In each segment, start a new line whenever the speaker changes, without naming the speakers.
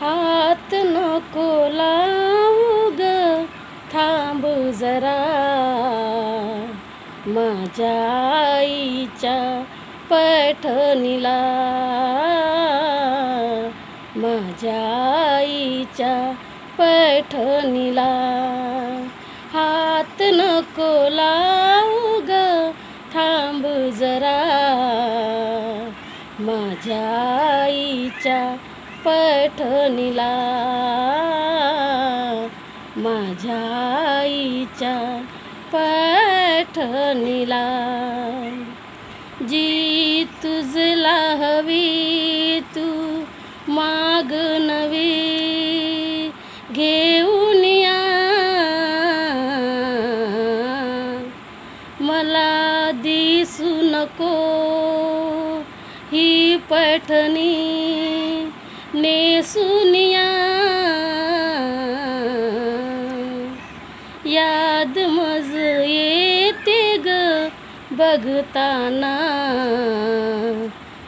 हात नको लावू ग थांब जरा. माझ्या आईच्या पैठणीला माझ्या आईच्या पैठणीला. हात नको लावू ग थांब जरा. माझ्या आईच्या पैठणीला. माझ्या आईच्या पैठणीला. जी तुझला हवी तू माग नवी. घेऊन या. मला दिसू नको ही पैठणी. ने सुनिया। याद मज येते ग बघताना।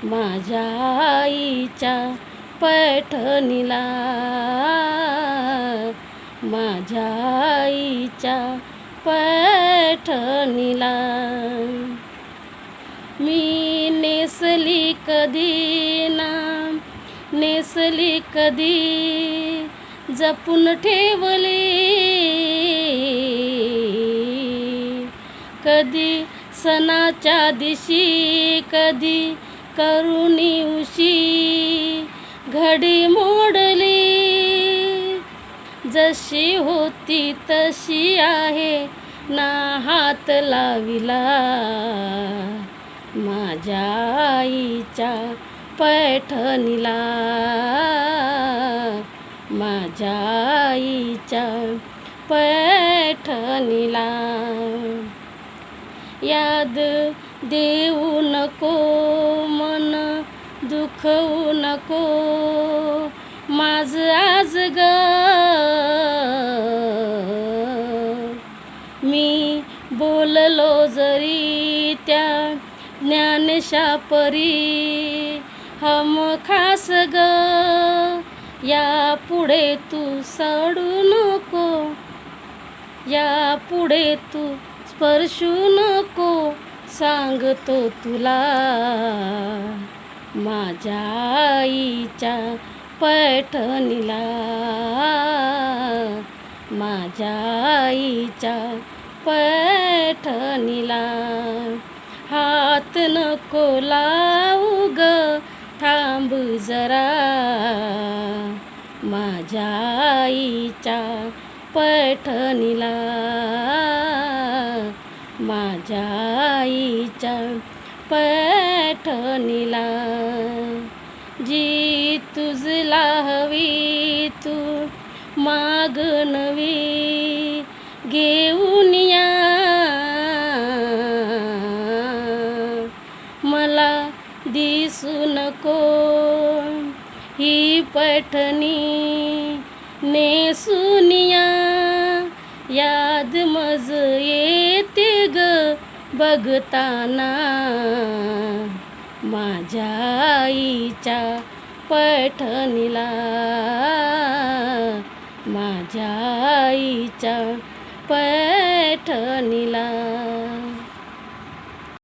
माझ्या आईच्या पैठणीला। माझ्या आईच्या पैठणीला। मी नेसली कधी ना नेसली कधी जपून ठेवली. कधी सणाच्या दिशी कधी करुणी उशी घडी मोडली. जशी होती तशी आहे ना हात लाविला. माझ्या आईच्या पैठणीला. माझ्या आईच्या पैठणीला. याद देऊ नको मन दुखवू नको. माझ आज ग. मी बोललो जरी त्या ज्ञानशापरी. हम खास ग. या पुढे तू सडू नको. या पुढे तू स्पर्शू नको. सांगतो तुला माझ्या आईच्या पैठणीला. माझ्या आईच्या पैठणीला. हात नको लावू ग. थांब जरा. माझ्या आईच्या पैठणीला. माझ्या आईच्या पैठणीला. जी तुझला हवी तू मागणवी घेऊन दिसू नको ही पैठणी ने सुनिया याद मज येते ग बघताना. माझ्या आईच्या पैठणीला माझ्या आईच्या पैठणीला